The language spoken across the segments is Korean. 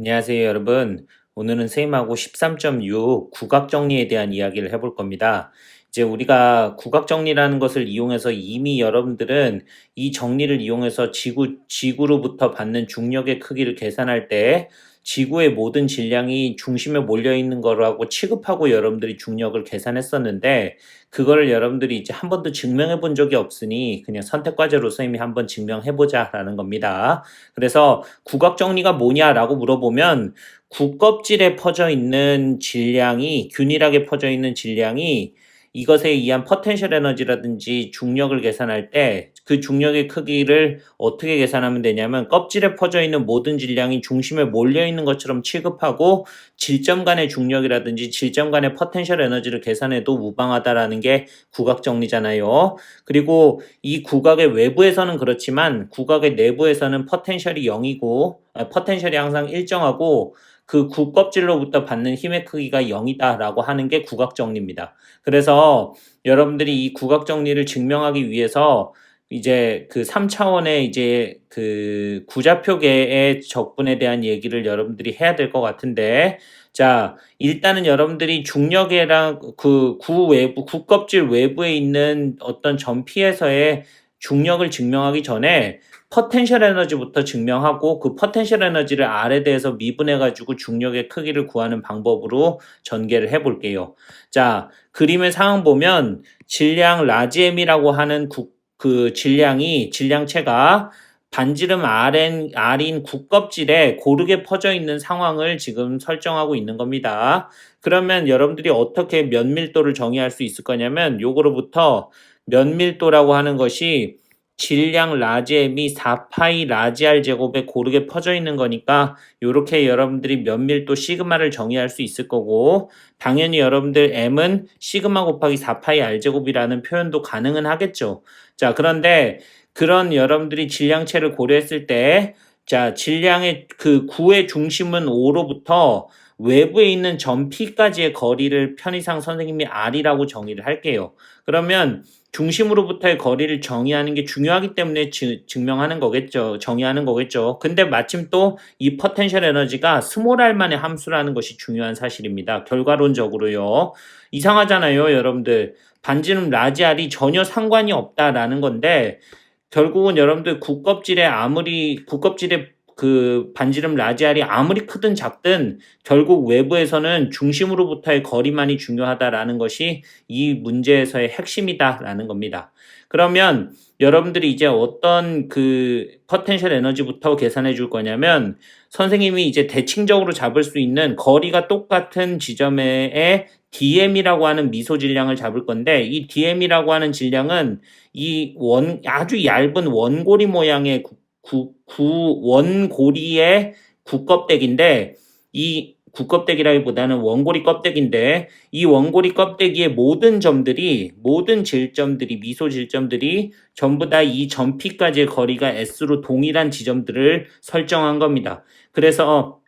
안녕하세요, 여러분. 오늘은 세임하고 13.6 국악 정리에 대한 이야기를 해볼 겁니다. 이제 우리가 국악 정리라는 것을 이용해서 이미 여러분들은 이 정리를 이용해서 지구, 지구로부터 받는 중력의 크기를 계산할 때 지구의 모든 질량이 중심에 몰려 있는 거라고 취급하고 여러분들이 중력을 계산했었는데 그거를 여러분들이 이제 한 번도 증명해 본 적이 없으니 그냥 선택 과제로서 이미 한번 증명해 보자라는 겁니다. 그래서 국악 정리가 뭐냐라고 물어보면 국껍질에 퍼져 있는 질량이 균일하게 퍼져 있는 질량이 이것에 의한 포텐셜 에너지라든지 중력을 계산할 때 그 중력의 크기를 어떻게 계산하면 되냐면 껍질에 퍼져 있는 모든 질량이 중심에 몰려 있는 것처럼 취급하고 질점 간의 중력이라든지 질점 간의 포텐셜 에너지를 계산해도 무방하다라는 게 국악 정리잖아요. 그리고 이 국악의 외부에서는 그렇지만 국악의 내부에서는 포텐셜이 0이고 아, 포텐셜이 항상 일정하고 그 국껍질로부터 받는 힘의 크기가 0이다라고 하는 게 국악 정리입니다. 그래서 여러분들이 이 국악 정리를 증명하기 위해서 이제 그 3차원의 이제 그 구좌표계의 적분에 대한 얘기를 여러분들이 해야 될 것 같은데 자, 일단은 여러분들이 중력이랑 그 구 외부, 구 껍질 외부에 있는 어떤 점피에서의 중력을 증명하기 전에 포텐셜 에너지부터 증명하고 그 포텐셜 에너지를 R에 대해서 미분해 가지고 중력의 크기를 구하는 방법으로 전개를 해 볼게요. 자, 그림의 상황 보면 질량 라지 M이라고 하는 국, 그 질량이 질량체가 반지름 Rn, R인 국껍질에 고르게 퍼져 있는 상황을 지금 설정하고 있는 겁니다. 그러면 여러분들이 어떻게 면밀도를 정의할 수 있을 거냐면 요거로부터 면밀도라고 하는 것이 질량 라지 m이 4파이 라지 r 제곱에 고르게 퍼져 있는 거니까 이렇게 여러분들이 면밀도 시그마를 정의할 수 있을 거고 당연히 여러분들 m은 시그마 곱하기 4파이 r 제곱이라는 표현도 가능은 하겠죠. 자 그런데 그런 여러분들이 질량체를 고려했을 때 자 질량의 그 구의 중심은 5로부터 외부에 있는 점 P까지의 거리를 편의상 선생님이 R이라고 정의를 할게요. 그러면 중심으로부터의 거리를 정의하는 게 중요하기 때문에 지, 증명하는 거겠죠. 정의하는 거겠죠. 근데 마침 또이 포텐셜 에너지가 스몰 r만의 함수라는 것이 중요한 사실입니다. 결과론적으로요. 이상하잖아요, 여러분들. 반지름 라지 r이 전혀 상관이 없다라는 건데 결국은 여러분들 국껍질에 아무리 국껍질에 그 반지름 라지알이 아무리 크든 작든 결국 외부에서는 중심으로부터의 거리만이 중요하다라는 것이 이 문제에서의 핵심이다라는 겁니다. 그러면 여러분들이 이제 어떤 그 포텐셜 에너지부터 계산해 줄 거냐면 선생님이 이제 대칭적으로 잡을 수 있는 거리가 똑같은 지점의 DM이라고 하는 미소 질량을 잡을 건데 이 DM이라고 하는 질량은 이 원 아주 얇은 원고리 모양의 구, 구 원고리의 구껍데기인데 이 구껍데기라기보다는 원고리 껍데기인데 이 원고리 껍데기의 모든 점들이 모든 질점들이 미소 질점들이 전부 다 이 점피까지의 거리가 s로 동일한 지점들을 설정한 겁니다. 그래서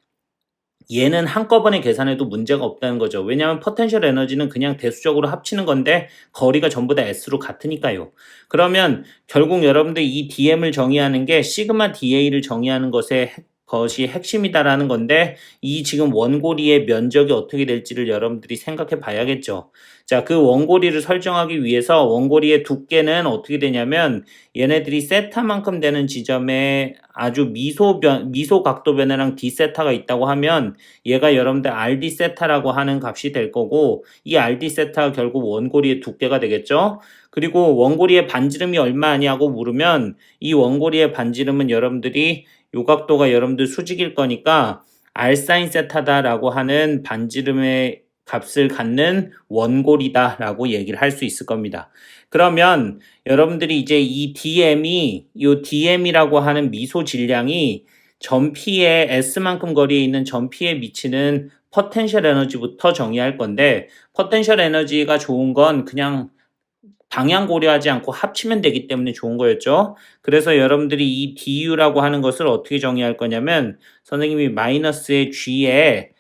얘는 한꺼번에 계산해도 문제가 없다는 거죠. 왜냐하면 포텐셜 에너지는 그냥 대수적으로 합치는 건데 거리가 전부 다 S로 같으니까요. 그러면 결국 여러분들 이 DM을 정의하는 게 시그마 DA를 정의하는 것의 것이 핵심이다라는 건데 이 지금 원고리의 면적이 어떻게 될지를 여러분들이 생각해 봐야겠죠. 자, 그 원고리를 설정하기 위해서 원고리의 두께는 어떻게 되냐면 얘네들이 세타만큼 되는 지점에 아주 미소 변, 미소 각도 변화랑 D 세타가 있다고 하면 얘가 여러분들 RD 세타라고 하는 값이 될 거고 이 RD 세타가 결국 원고리의 두께가 되겠죠. 그리고 원고리의 반지름이 얼마냐고 물으면 이 원고리의 반지름은 여러분들이 요 각도가 여러분들 수직일 거니까 알사인 세타다라고 하는 반지름의 값을 갖는 원골이다라고 얘기를 할 수 있을 겁니다. 그러면 여러분들이 이제 이 DM이 이 DM이라고 하는 미소 질량이 전피의 S만큼 거리에 있는 전피에 미치는 포텐셜 에너지부터 정의할 건데 포텐셜 에너지가 좋은 건 그냥 방향 고려하지 않고 합치면 되기 때문에 좋은 거였죠. 그래서 여러분들이 이 du라고 하는 것을 어떻게 정의할 거냐면 선생님이 마이너스의 g에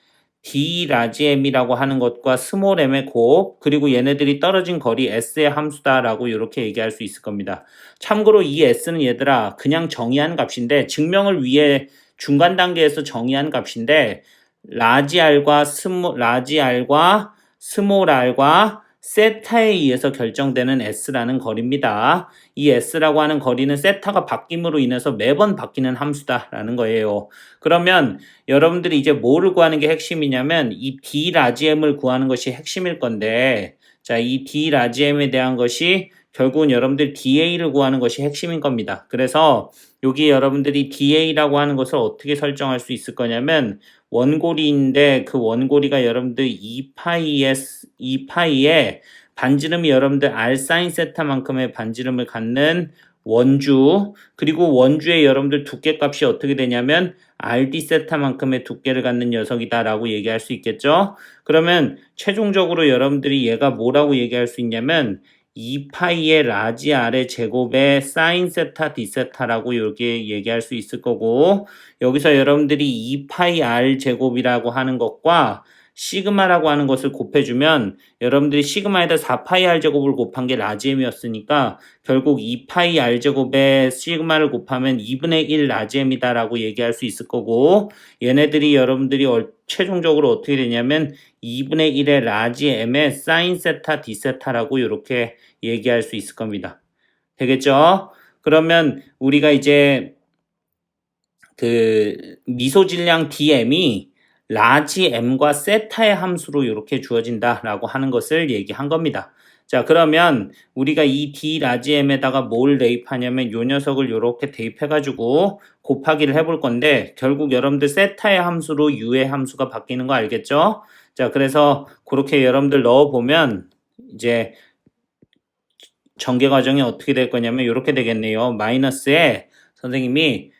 d 라지 m이라고 하는 것과 스몰 m의 곱 그리고 얘네들이 떨어진 거리 s의 함수다라고 이렇게 얘기할 수 있을 겁니다. 참고로 이 s는 얘들아 그냥 정의한 값인데 증명을 위해 중간 단계에서 정의한 값인데 라지 R과 스모 라지 R과 스몰 R과 세타에 의해서 결정되는 S라는 거리입니다. 이 S라고 하는 거리는 세타가 바뀜으로 인해서 매번 바뀌는 함수다라는 거예요. 그러면 여러분들이 이제 뭐를 구하는 게 핵심이냐면 이 D 라지 M을 구하는 것이 핵심일 건데 자, 이 D 라지 M에 대한 것이 결국은 여러분들 DA를 구하는 것이 핵심인 겁니다. 그래서 여기 여러분들이 DA라고 하는 것을 어떻게 설정할 수 있을 거냐면 원고리인데 그 원고리가 여러분들 2파이에 2파이에 반지름이 여러분들 R 사인 세타만큼의 반지름을 갖는 원주 그리고 원주의 여러분들 두께 값이 어떻게 되냐면 RD 세타만큼의 두께를 갖는 녀석이다라고 얘기할 수 있겠죠. 그러면 최종적으로 여러분들이 얘가 뭐라고 얘기할 수 있냐면 2파이의 라지 R의 제곱의 사인 세타 디세타라고 이렇게 얘기할 수 있을 거고 여기서 여러분들이 2파이 R 제곱이라고 하는 것과 시그마라고 하는 것을 곱해주면 여러분들이 시그마에다 4파이 R 제곱을 곱한 게 라지엠이었으니까 결국 2파이 R 제곱에 시그마를 곱하면 2분의 1 라지엠이다 라고 얘기할 수 있을 거고 얘네들이 여러분들이 최종적으로 어떻게 되냐면 2분의 1의 라지엠의 사인 세타 디세타라고 이렇게 얘기할 수 있을 겁니다. 되겠죠? 그러면 우리가 이제 그 미소 질량 dm이 라지 m과 세타의 함수로 이렇게 주어진다라고 하는 것을 얘기한 겁니다. 자, 그러면 우리가 이 d 라지 m에다가 뭘 대입하냐면 요 녀석을 이렇게 대입해 가지고 곱하기를 해볼 건데 결국 여러분들 세타의 함수로 u의 함수가 바뀌는 거 알겠죠? 자, 그래서 그렇게 여러분들 넣어 보면 이제 전개 과정이 어떻게 될 거냐면 이렇게 되겠네요. 마이너스에 선생님이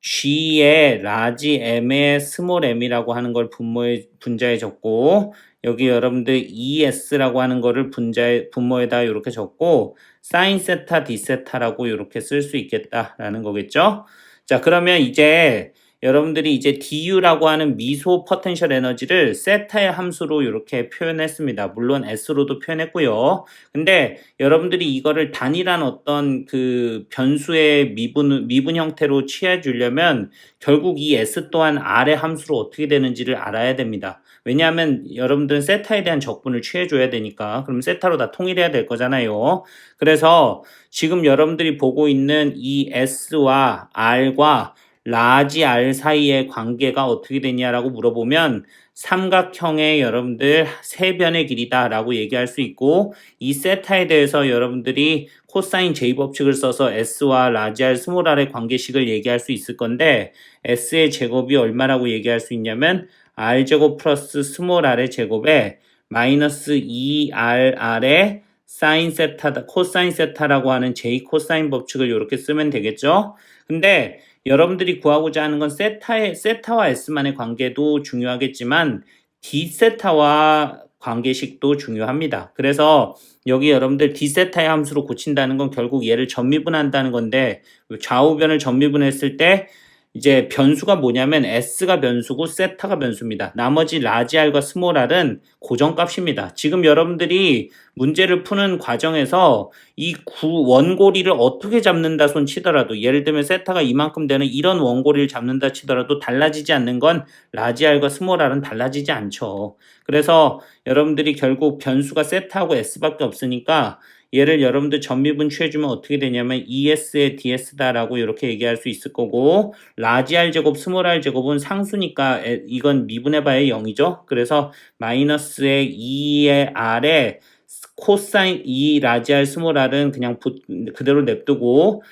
G의 라지 M의 스몰 m이라고 하는 걸 분모에, 분자에 적고 여기 여러분들 ES라고 하는 거를 분자에, 분모에다 이렇게 적고 사인 세타 디세타라고 이렇게 쓸 수 있겠다라는 거겠죠. 자 그러면 이제 여러분들이 이제 du라고 하는 미소 포텐셜 에너지를 세타의 함수로 이렇게 표현했습니다. 물론 s로도 표현했고요. 근데 여러분들이 이거를 단일한 어떤 그 변수의 미분 미분 형태로 취해 주려면 결국 이 s 또한 r의 함수로 어떻게 되는지를 알아야 됩니다. 왜냐하면 여러분들은 세타에 대한 적분을 취해 줘야 되니까 그럼 세타로 다 통일해야 될 거잖아요. 그래서 지금 여러분들이 보고 있는 이 S와 R과 라지 R 사이의 관계가 어떻게 되냐라고 물어보면 삼각형의 여러분들 세 변의 길이다라고 얘기할 수 있고 이 세타에 대해서 여러분들이 코사인 J 법칙을 써서 S와 라지 R 스몰 R의 관계식을 얘기할 수 있을 건데 S의 제곱이 얼마라고 얘기할 수 있냐면 R 제곱 플러스 스몰 R의 제곱에 마이너스 2RR의 사인 세타, 코사인 세타라고 하는 J 코사인 법칙을 이렇게 쓰면 되겠죠? 근데 여러분들이 구하고자 하는 건 세타의, 세타와 S만의 관계도 중요하겠지만 D세타와 관계식도 중요합니다. 그래서 여기 여러분들 D세타의 함수로 고친다는 건 결국 얘를 전미분한다는 건데 좌우변을 전미분했을 때 이제 변수가 뭐냐면 s가 변수고 세타가 변수입니다. 나머지 라지 r과 스몰 r은 고정값입니다. 지금 여러분들이 문제를 푸는 과정에서 이 구, 원고리를 어떻게 잡는다 손 치더라도 예를 들면 세타가 이만큼 되는 이런 원고리를 잡는다 치더라도 달라지지 않는 건 라지 r과 스몰 r은 달라지지 않죠. 그래서 여러분들이 결국 변수가 세타하고 s밖에 없으니까 얘를 여러분들 전미분 취해주면 어떻게 되냐면 ES의 DS다라고 이렇게 얘기할 수 있을 거고 라지 R 제곱 스몰 R 제곱은 상수니까 이건 미분해봐야 0이죠. 그래서 마이너스의 2의 R에 코사인 2 라지 R 스몰 R은 그냥 부, 그대로 냅두고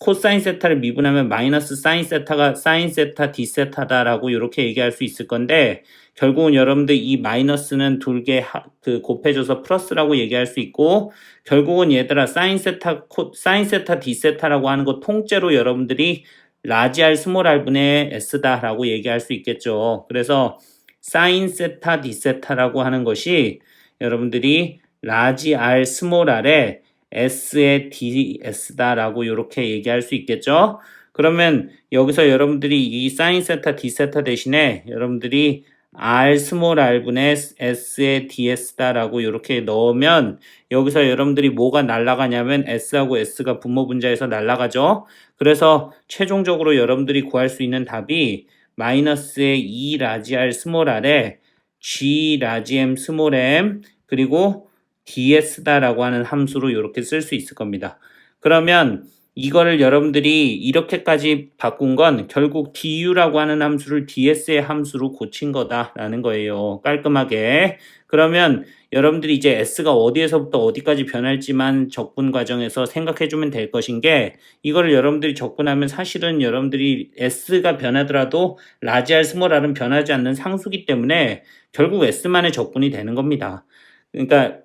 코사인 세타를 미분하면 마이너스 사인 세타가 사인 세타 D 세타다라고 이렇게 얘기할 수 있을 건데 결국은 여러분들 이 마이너스는 둘개 그 곱해줘서 플러스라고 얘기할 수 있고 결국은 얘들아 사인 세타 코, 사인 세타 D 세타라고 하는 거 통째로 여러분들이 라지 R 스몰 R분의 S다라고 얘기할 수 있겠죠. 그래서 사인 세타 D 세타라고 하는 것이 여러분들이 라지 R 스몰 R에 S의 DS다라고 이렇게 얘기할 수 있겠죠. 그러면 여기서 여러분들이 이 사인 세타 D 세타 대신에 여러분들이 r 스몰 r분의 s의 ds다라고 이렇게 넣으면 여기서 여러분들이 뭐가 날아가냐면 s하고 s가 분모 분자에서 날아가죠. 그래서 최종적으로 여러분들이 구할 수 있는 답이 마이너스의 2 라지 r 스몰 r에 g 라지 m 스몰 m 그리고 ds다라고 하는 함수로 이렇게 쓸 수 있을 겁니다. 그러면 이거를 여러분들이 이렇게까지 바꾼 건 결국 du라고 하는 함수를 ds의 함수로 고친 거다라는 거예요. 깔끔하게. 그러면 여러분들이 이제 s가 어디에서부터 어디까지 변할지만 적분 과정에서 생각해 주면 될 것인 게 이거를 여러분들이 적분하면 사실은 여러분들이 s가 변하더라도 라지 r 스몰 r은 변하지 않는 상수기 때문에 결국 s만의 적분이 되는 겁니다. 그러니까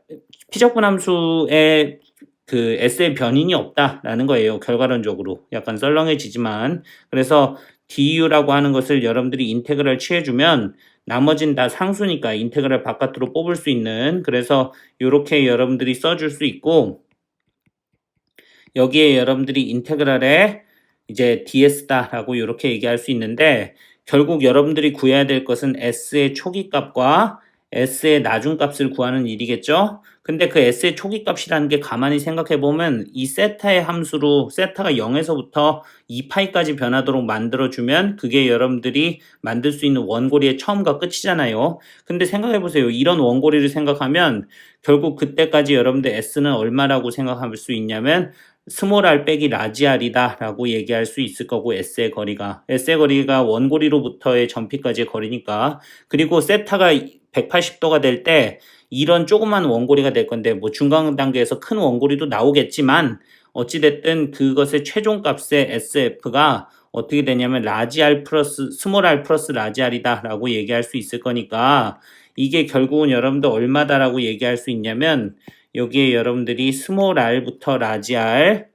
피적분 함수의 그 S의 변인이 없다라는 거예요. 결과론적으로. 약간 썰렁해지지만. 그래서 du라고 하는 것을 여러분들이 인테그랄 취해주면 나머진 다 상수니까 인테그랄 바깥으로 뽑을 수 있는 그래서 이렇게 여러분들이 써줄 수 있고 여기에 여러분들이 인테그랄에 이제 ds다라고 이렇게 얘기할 수 있는데 결국 여러분들이 구해야 될 것은 s의 초기 값과 s의 나중 값을 구하는 일이겠죠. 근데 그 s의 초기 값이라는 게 가만히 생각해 보면 이 세타의 함수로 세타가 0에서부터 2파이까지 변하도록 만들어 주면 그게 여러분들이 만들 수 있는 원고리의 처음과 끝이잖아요. 근데 생각해 보세요. 이런 원고리를 생각하면 결국 그때까지 여러분들 s는 얼마라고 생각할 수 있냐면 스몰 r 빼기 라지 r이다 라고 얘기할 수 있을 거고 s의 거리가 s의 거리가 원고리로부터의 전피까지의 거리니까 그리고 세타가 180도가 될 때 이런 조그만 원고리가 될 건데 뭐 중간 단계에서 큰 원고리도 나오겠지만 어찌됐든 그것의 최종 값의 SF가 어떻게 되냐면 라지 R 플러스 스몰 R 플러스 라지 R이다 라고 얘기할 수 있을 거니까 이게 결국은 여러분들 얼마다라고 얘기할 수 있냐면 여기에 여러분들이 스몰 R부터 라지 R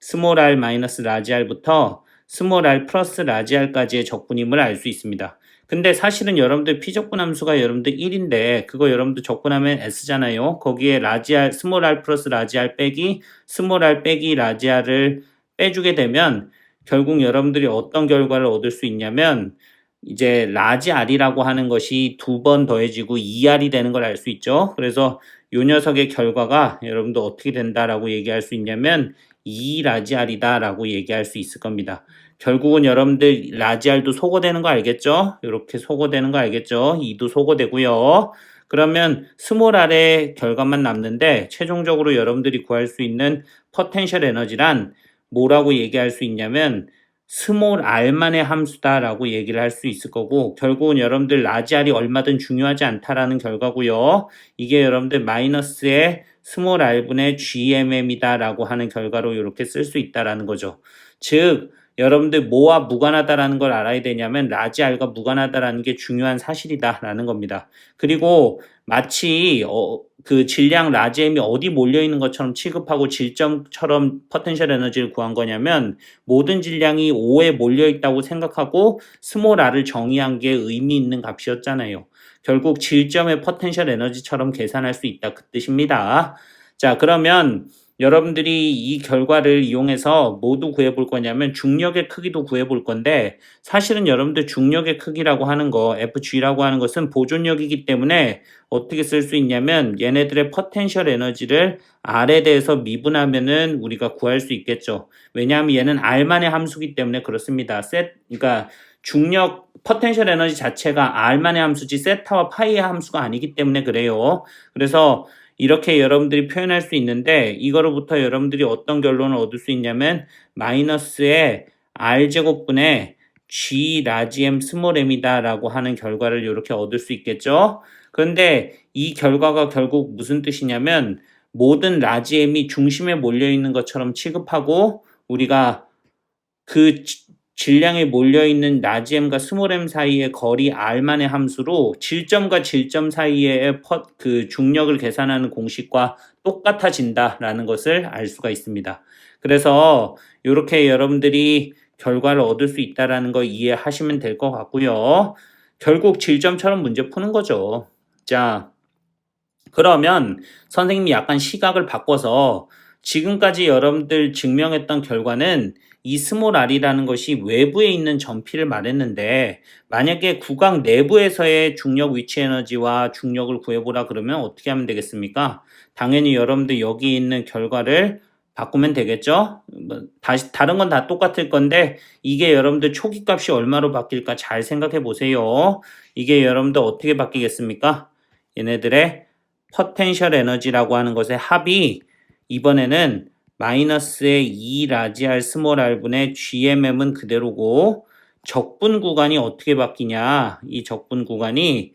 스몰 R 마이너스 라지 R부터 스몰 R 플러스 라지 R까지의 적분임을 알 수 있습니다. 근데 사실은 여러분들 피적분 함수가 여러분들 1인데 그거 여러분들 적분하면 s잖아요. 거기에 라지 r 스몰 r 플러스 라지 r 빼기 스몰 r 빼기 라지 r을 빼주게 되면 결국 여러분들이 어떤 결과를 얻을 수 있냐면 이제 라지 r이라고 하는 것이 두 번 더해지고 2r이 되는 걸 알 수 있죠. 그래서 요 녀석의 결과가 여러분들 어떻게 된다라고 얘기할 수 있냐면 2 라지 r이다라고 얘기할 수 있을 겁니다. 결국은 여러분들 라지알도 소거되는 거 알겠죠? 이렇게 소거되는 거 알겠죠? 2도 소거되고요. 그러면 스몰 R의 결과만 남는데 최종적으로 여러분들이 구할 수 있는 포텐셜 에너지란 뭐라고 얘기할 수 있냐면 스몰 r만의 함수다라고 얘기를 할 수 있을 거고 결국은 여러분들 라지 r이 얼마든 중요하지 않다라는 결과고요. 이게 여러분들 마이너스의 스몰 r분의 gmm이다라고 하는 결과로 이렇게 쓸 수 있다라는 거죠. 즉 여러분들 뭐와 무관하다라는 걸 알아야 되냐면 라지 R과 무관하다라는 게 중요한 사실이다라는 겁니다. 그리고 마치 어, 그 질량 라지 M이 어디 몰려 있는 것처럼 취급하고 질점처럼 포텐셜 에너지를 구한 거냐면 모든 질량이 5에 몰려 있다고 생각하고 스몰 r을 정의한 게 의미 있는 값이었잖아요. 결국 질점의 포텐셜 에너지처럼 계산할 수 있다 그 뜻입니다. 자, 그러면 여러분들이 이 결과를 이용해서 모두 구해 볼 거냐면 중력의 크기도 구해 볼 건데 사실은 여러분들 중력의 크기라고 하는 거 FG라고 하는 것은 보존력이기 때문에 어떻게 쓸 수 있냐면 얘네들의 포텐셜 에너지를 R에 대해서 미분하면은 우리가 구할 수 있겠죠. 왜냐하면 얘는 R만의 함수기 때문에 그렇습니다. 셋, 그러니까 중력 포텐셜 에너지 자체가 R만의 함수지 세타와 파이의 함수가 아니기 때문에 그래요. 그래서 이렇게 여러분들이 표현할 수 있는데 이거로부터 여러분들이 어떤 결론을 얻을 수 있냐면 마이너스의 r제곱분의 g 라지 m 스몰 m이다 라고 하는 결과를 이렇게 얻을 수 있겠죠. 그런데 이 결과가 결국 무슨 뜻이냐면 모든 라지 m이 중심에 몰려 있는 것처럼 취급하고 우리가 그 질량에 몰려있는 라지엠과 스몰엠 사이의 거리 r만의 함수로 질점과 질점 사이의 그 중력을 계산하는 공식과 똑같아진다라는 것을 알 수가 있습니다. 그래서 이렇게 여러분들이 결과를 얻을 수 있다라는 거 이해하시면 될 것 같고요. 결국 질점처럼 문제 푸는 거죠. 자, 그러면 선생님이 약간 시각을 바꿔서 지금까지 여러분들 증명했던 결과는 이 스몰 r이라는 것이 외부에 있는 전피를 말했는데 만약에 구강 내부에서의 중력 위치 에너지와 중력을 구해보라 그러면 어떻게 하면 되겠습니까? 당연히 여러분들 여기 있는 결과를 바꾸면 되겠죠? 뭐 다시 다른 건 다 똑같을 건데 이게 여러분들 초기 값이 얼마로 바뀔까 잘 생각해 보세요. 이게 여러분들 어떻게 바뀌겠습니까? 얘네들의 포텐셜 에너지라고 하는 것의 합이 이번에는 마이너스의 2 라지 r 스몰 r분의 GMM은 그대로고 적분 구간이 어떻게 바뀌냐? 이 적분 구간이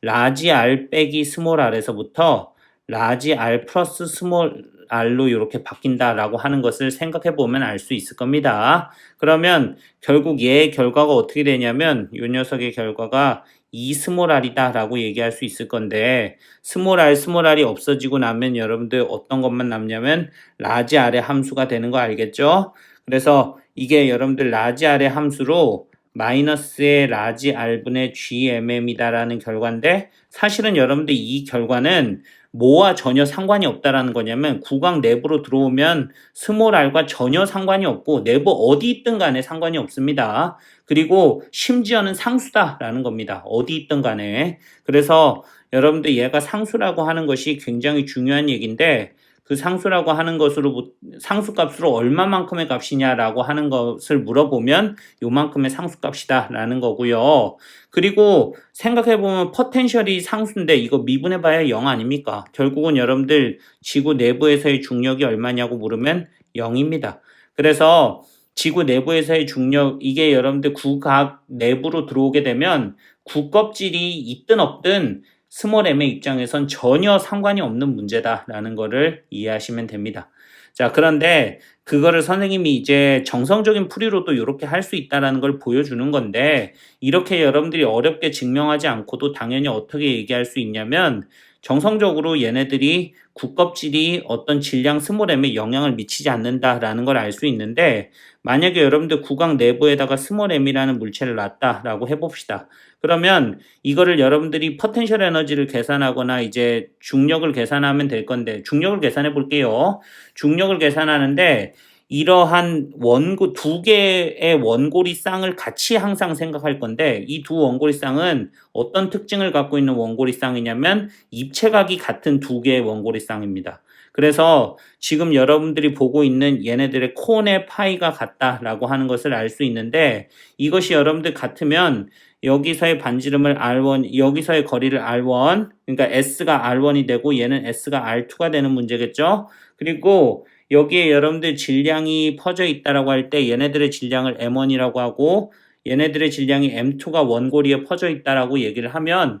라지 r 빼기 스몰 r에서부터 라지 r 플러스 스몰 r로 이렇게 바뀐다라고 하는 것을 생각해 보면 알 수 있을 겁니다. 그러면 결국 얘의 결과가 어떻게 되냐면 이 녀석의 결과가 2 스몰 r이다 라고 얘기할 수 있을 건데 스몰 r 스몰 r이 없어지고 나면 여러분들 어떤 것만 남냐면 라지 r의 함수가 되는 거 알겠죠? 그래서 이게 여러분들 라지 r의 함수로 마이너스의 라지 r분의 gmm이다라는 결과인데 사실은 여러분들 이 결과는 뭐와 전혀 상관이 없다라는 거냐면 구강 내부로 들어오면 스몰 r과 전혀 상관이 없고 내부 어디 있든 간에 상관이 없습니다. 그리고 심지어는 상수다라는 겁니다. 어디 있든 간에. 그래서 여러분들 얘가 상수라고 하는 것이 굉장히 중요한 얘기인데 그 상수라고 하는 것으로 상수값으로 얼마만큼의 값이냐라고 하는 것을 물어보면 요만큼의 상수값이다라는 거고요. 그리고 생각해 보면 포텐셜이 상수인데 이거 미분해 봐야 0 아닙니까? 결국은 여러분들 지구 내부에서의 중력이 얼마냐고 물으면 0입니다. 그래서 지구 내부에서의 중력 이게 여러분들 구각 내부로 들어오게 되면 구껍질이 있든 없든 스몰 m의 입장에선 전혀 상관이 없는 문제다라는 거를 이해하시면 됩니다. 자, 그런데 그거를 선생님이 이제 정성적인 풀이로도 이렇게 할 수 있다라는 걸 보여주는 건데 이렇게 여러분들이 어렵게 증명하지 않고도 당연히 어떻게 얘기할 수 있냐면 정성적으로 얘네들이 국껍질이 어떤 질량 스몰엠에 영향을 미치지 않는다라는 걸 알 수 있는데 만약에 여러분들 구강 내부에다가 스몰엠이라는 물체를 놨다라고 해봅시다. 그러면 이거를 여러분들이 포텐셜 에너지를 계산하거나 이제 중력을 계산하면 될 건데 중력을 계산해 볼게요. 중력을 계산하는데 이러한 원고 두 개의 원고리 쌍을 같이 항상 생각할 건데 이 두 원고리 쌍은 어떤 특징을 갖고 있는 원고리 쌍이냐면 입체각이 같은 두 개의 원고리 쌍입니다. 그래서 지금 여러분들이 보고 있는 얘네들의 콘의 파이가 같다라고 하는 것을 알 수 있는데 이것이 여러분들 같으면 여기서의 반지름을 R1, 여기서의 거리를 R1, 그러니까 S가 R1이 되고 얘는 S가 R2가 되는 문제겠죠? 그리고 여기에 여러분들 질량이 퍼져 있다라고 할 때 얘네들의 질량을 M1이라고 하고 얘네들의 질량이 M2가 원고리에 퍼져 있다라고 얘기를 하면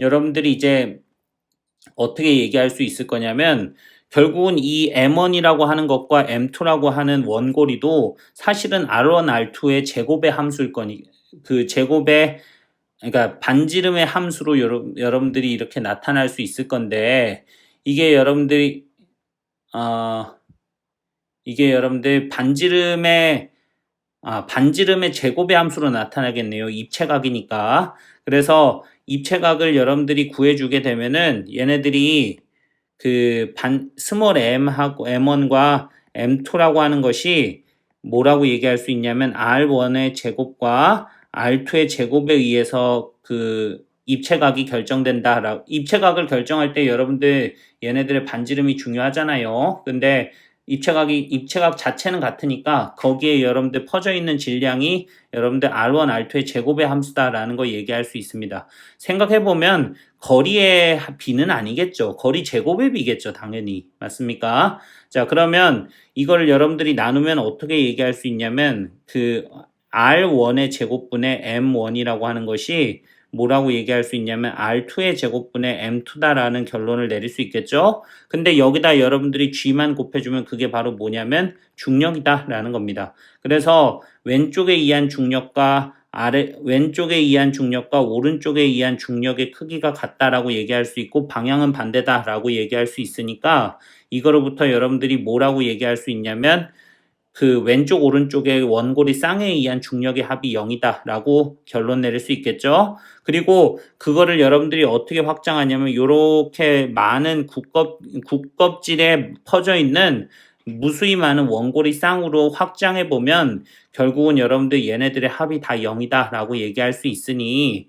여러분들이 이제 어떻게 얘기할 수 있을 거냐면 결국은 이 M1이라고 하는 것과 M2라고 하는 원고리도 사실은 R1, R2의 제곱의 함수일 거니 그 제곱의 그러니까 반지름의 함수로 여러, 여러분들이 이렇게 나타날 수 있을 건데 이게 여러분들이 어 이게 여러분들 반지름의 아, 반지름의 제곱의 함수로 나타나겠네요. 입체각이니까. 그래서 입체각을 여러분들이 구해주게 되면은 얘네들이 그 반, 스몰 m하고 m1과 m2라고 하는 것이 뭐라고 얘기할 수 있냐면 r1의 제곱과 R2의 제곱에 의해서 그 입체각이 결정된다. 입체각을 결정할 때 여러분들 얘네들의 반지름이 중요하잖아요. 근데 입체각이 입체각 자체는 같으니까 거기에 여러분들 퍼져 있는 질량이 여러분들 R1, R2의 제곱의 함수다라는 거 얘기할 수 있습니다. 생각해 보면 거리의 비는 아니겠죠. 거리 제곱의 비겠죠. 당연히. 맞습니까? 자, 그러면 이걸 여러분들이 나누면 어떻게 얘기할 수 있냐면 그 R1의 제곱분의 M1이라고 하는 것이 뭐라고 얘기할 수 있냐면 R2의 제곱분의 M2다라는 결론을 내릴 수 있겠죠? 근데 여기다 여러분들이 G만 곱해주면 그게 바로 뭐냐면 중력이다라는 겁니다. 그래서 왼쪽에 의한 중력과 아래 왼쪽에 의한 중력과 오른쪽에 의한 중력의 크기가 같다라고 얘기할 수 있고 방향은 반대다라고 얘기할 수 있으니까 이거로부터 여러분들이 뭐라고 얘기할 수 있냐면 그 왼쪽 오른쪽의 원고리 쌍에 의한 중력의 합이 0이다 라고 결론 내릴 수 있겠죠. 그리고 그거를 여러분들이 어떻게 확장하냐면 이렇게 많은 국껍 국껍질에 퍼져 있는 무수히 많은 원고리 쌍으로 확장해 보면 결국은 여러분들 얘네들의 합이 다 0이다 라고 얘기할 수 있으니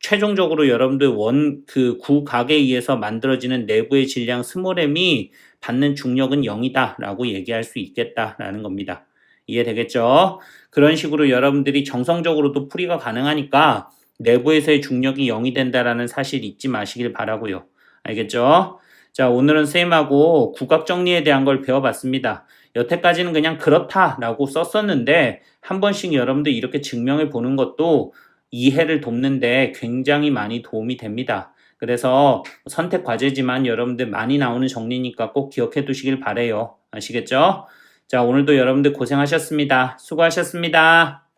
최종적으로 여러분들 원 그 구각에 의해서 만들어지는 내부의 질량 스몰m이 받는 중력은 0이다라고 얘기할 수 있겠다라는 겁니다. 이해되겠죠? 그런 식으로 여러분들이 정성적으로도 풀이가 가능하니까 내부에서의 중력이 0이 된다라는 사실 잊지 마시길 바라고요. 알겠죠? 자, 오늘은 쌤하고 구각 정리에 대한 걸 배워봤습니다. 여태까지는 그냥 그렇다라고 썼었는데 한 번씩 여러분들 이렇게 증명해 보는 것도 이해를 돕는데 굉장히 많이 도움이 됩니다. 그래서 선택 과제지만 여러분들 많이 나오는 정리니까 꼭 기억해 두시길 바래요. 아시겠죠? 자, 오늘도 여러분들 고생하셨습니다. 수고하셨습니다.